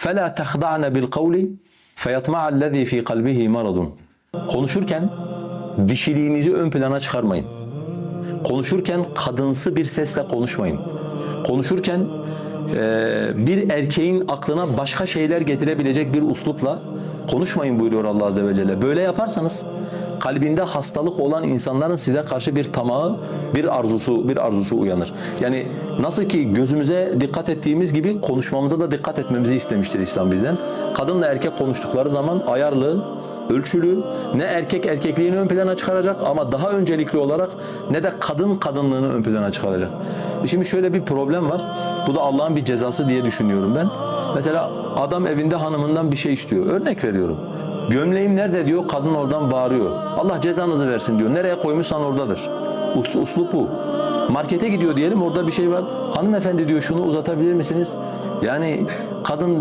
فَلَا تَخْضَعْنَ بِالْقَوْلِ فَيَطْمَعَ الَّذ۪ي ف۪ي قَلْبِهِ مَرَضٌ Konuşurken dişiliğinizi ön plana çıkarmayın. Konuşurken kadınsı bir sesle konuşmayın. Konuşurken eee, bir erkeğin aklına başka şeyler getirebilecek bir uslupla konuşmayın buyuruyor Allah Azze ve Celle. Böyle yaparsanız kalbinde hastalık olan insanların size karşı bir tamağı, bir arzusu, bir arzusu uyanır. Yani nasıl ki gözümüze dikkat ettiğimiz gibi konuşmamıza da dikkat etmemizi istemiştir İslam bizden. Kadınla erkek konuştukları zaman ayarlı, ölçülü, ne erkek erkekliğini ön plana çıkaracak ama daha öncelikli olarak ne de kadın kadınlığını ön plana çıkaracak. Şimdi şöyle bir problem var. Bu da Allah'ın bir cezası diye düşünüyorum ben. Mesela adam evinde hanımından bir şey istiyor. Örnek veriyorum. Gömleğim nerede diyor, kadın oradan bağırıyor. Allah cezanızı versin diyor. Nereye koymuşsan oradadır. Us uslup bu. Markete gidiyor diyelim orada bir şey var. Hanımefendi diyor şunu uzatabilir misiniz? Yani kadın